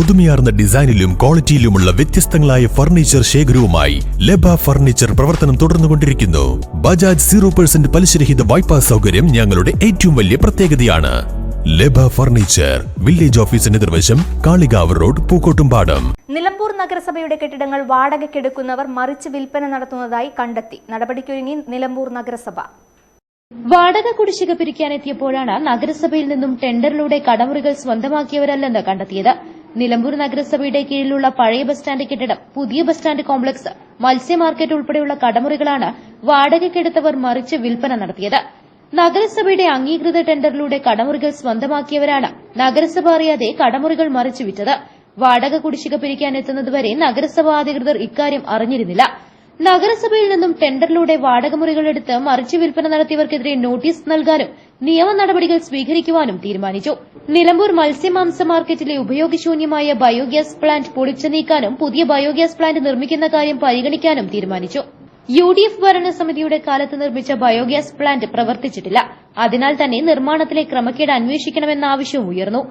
പുതുമയാർന്ന ഡിസൈനിലും ക്വാളിറ്റിയിലുമുള്ള വ്യത്യസ്തങ്ങളായ furniture ശേഖരവുമായി ലബ furniture പ്രവർത്തനം തുടർന്നുകൊണ്ടിരിക്കുന്നു. ബജാജ് സീറോ പെർസെന്റ് പലിശരഹിത വായ്പാ സൗകര്യം ഞങ്ങളുടെ ഏറ്റവും വലിയ പ്രത്യേകതയാണ്. ലബ ഫർണിച്ചർ വില്ലേജ് ഓഫീസിന് എതിർവശം കാളികാവ് റോഡ് പൂക്കോട്ടുംപാടം. നിലമ്പൂർ നഗരസഭയുടെ കെട്ടിടങ്ങൾ വാടകയ്ക്കെടുക്കുന്നവർ മറിച്ച് വിൽപ്പന നടത്തുന്നതായി കണ്ടെത്തി. നടപടിക്കൊരുങ്ങി നിലമ്പൂർ നഗരസഭ. വാടക കുടിശ്ശിക പിരിക്കാനെത്തിയപ്പോഴാണ് നഗരസഭയിൽ നിന്നും ടെൻഡറിലൂടെ കടമുറികൾ സ്വന്തമാക്കിയവരല്ലെന്ന് കണ്ടെത്തിയത്. നിലമ്പൂർ നഗരസഭയുടെ കീഴിലുള്ള പഴയ ബസ് സ്റ്റാൻഡ് കെട്ടിടം പുതിയ ബസ് സ്റ്റാൻഡ് കോംപ്ലക്സ് മത്സ്യ മാർക്കറ്റ് ഉൾപ്പെടെയുള്ള കടമുറികളാണ് വാടകയ്ക്കെടുത്തവർ മറിച്ച് വിൽപ്പന നടത്തിയത്. നഗരസഭയുടെ അംഗീകൃത ടെൻഡറിലൂടെ കടമുറികൾ സ്വന്തമാക്കിയവരാണ് നഗരസഭ അറിയാതെ കടമുറികൾ മറിച്ച് വിറ്റത്. വാടക കുടിശ്ശിക പിരിക്കാൻ എത്തുന്നതുവരെ നഗരസഭാ അധികൃതർ ഇക്കാര്യം അറിഞ്ഞിരുന്നില്ല. നഗരസഭയിൽ നിന്നും ടെൻഡറിലൂടെ വാടകമുറികളെടുത്ത് മറിച്ച് മറിച്ചു വിൽപ്പന നടത്തിയവർക്കെതിരെ നോട്ടീസ് നൽകാനും നിയമ നടപടികൾ സ്വീകരിക്കുവാനും തീരുമാനിച്ചു. നിലമ്പൂർ മത്സ്യമാംസ മാർക്കറ്റിലെ ഉപയോഗശൂന്യമായ ബയോഗ്യാസ് പ്ലാന്റ് പൊളിച്ചു നീക്കാനും പുതിയ ബയോഗ്യാസ് പ്ലാന്റ് നിർമ്മിക്കുന്ന കാര്യം പരിഗണിക്കാനും തീരുമാനിച്ചു. യു ഡി എഫ് ഭരണസമിതിയുടെ കാലത്ത് നിർമ്മിച്ച ബയോഗ്യാസ് പ്ലാന്റ് പ്രവർത്തിച്ചിട്ടില്ല. അതിനാൽ തന്നെ നിർമ്മാണത്തിലെ ക്രമക്കേട് അന്വേഷിക്കണമെന്ന ആവശ്യവും ഉയർന്നു.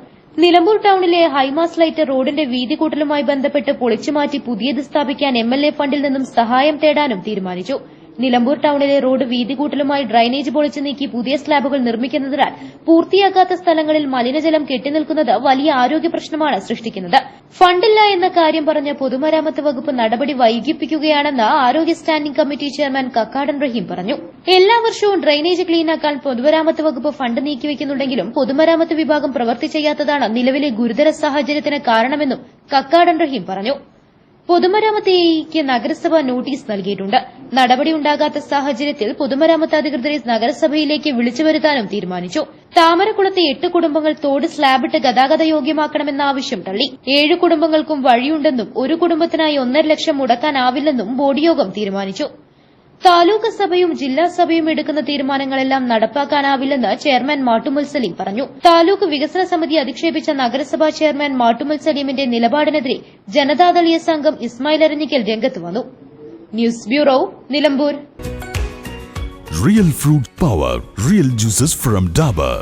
നിലമ്പൂർ ടൌണിലെ ഹൈമാസ് ലൈറ്റ് റോഡിന്റെ വീതി കൂട്ടലുമായി ബന്ധപ്പെട്ട് പൊളിച്ചുമാറ്റി പുതിയത് സ്ഥാപിക്കാൻ എംഎൽഎ ഫണ്ടിൽ നിന്നും സഹായം തേടാനും തീരുമാനിച്ചു. നിലമ്പൂർ ടൌണിലെ റോഡ് വീതികൂട്ടലുമായി ഡ്രൈനേജ് പൊളിച്ചു നീക്കി പുതിയ സ്ലാബുകൾ നിർമ്മിക്കുന്നതിനാൽ പൂർത്തിയാക്കാത്ത സ്ഥലങ്ങളിൽ മലിനജലം കെട്ടിനിൽക്കുന്നത് വലിയ ആരോഗ്യ പ്രശ്നമാണ് സൃഷ്ടിക്കുന്നത്. ഫണ്ടില്ല എന്ന കാര്യം പറഞ്ഞ് പൊതുമരാമത്ത് വകുപ്പ് നടപടി വൈകിപ്പിക്കുകയാണെന്ന് ആരോഗ്യ standing committee chairman Kakkadan Raheem പറഞ്ഞു. എല്ലാ വർഷവും ഡ്രൈനേജ് ക്ലീനാക്കാൻ പൊതുമരാമത്ത് വകുപ്പ് ഫണ്ട് നീക്കിവെക്കുന്നുണ്ടെങ്കിലും പൊതുമരാമത്ത് വിഭാഗം പ്രവൃത്തി ചെയ്യാത്തതാണ് നിലവിലെ ഗുരുതര സാഹചര്യത്തിന് കാരണമെന്നും കക്കാടൻ റഹീം പറഞ്ഞു. പൊതുമരാമത്ത് എഇക്ക് നഗരസഭ നോട്ടീസ് നൽകിയിട്ടുണ്ട്. നടപടിയുണ്ടാകാത്ത സാഹചര്യത്തിൽ പൊതുമരാമത്ത് അധികൃതരെ നഗരസഭയിലേക്ക് വിളിച്ചു വരുത്താനും തീരുമാനിച്ചു. താമരക്കുളത്തെ എട്ട് കുടുംബങ്ങൾ തോട് സ്ലാബിട്ട് ഗതാഗത യോഗ്യമാക്കണമെന്ന ആവശ്യം തള്ളി. ഏഴ് കുടുംബങ്ങൾക്കും വഴിയുണ്ടെന്നും ഒരു കുടുംബത്തിനായി ഒന്നര ലക്ഷം മുടക്കാനാവില്ലെന്നും ബോർഡ് യോഗം തീരുമാനിച്ചു. താലൂക്ക് സഭയും ജില്ലാ സഭയും എടുക്കുന്ന തീരുമാനങ്ങളെല്ലാം നടപ്പാക്കാനാവില്ലെന്ന് ചെയർമാൻ മാട്ടുമുൽ സലീം പറഞ്ഞു. താലൂക്ക് വികസന സമിതി അധിക്ഷേപിച്ച നഗരസഭാ ചെയർമാൻ മാട്ടുമുൽ സലീമിന്റെ നിലപാടിനെതിരെ ജനതാദളീയ സംഘം ഇസ്മായിൽ അരഞ്ഞിക്കൽ രംഗത്ത് വന്നു. News bureau Nilambur. Real fruit power real juices from Dabur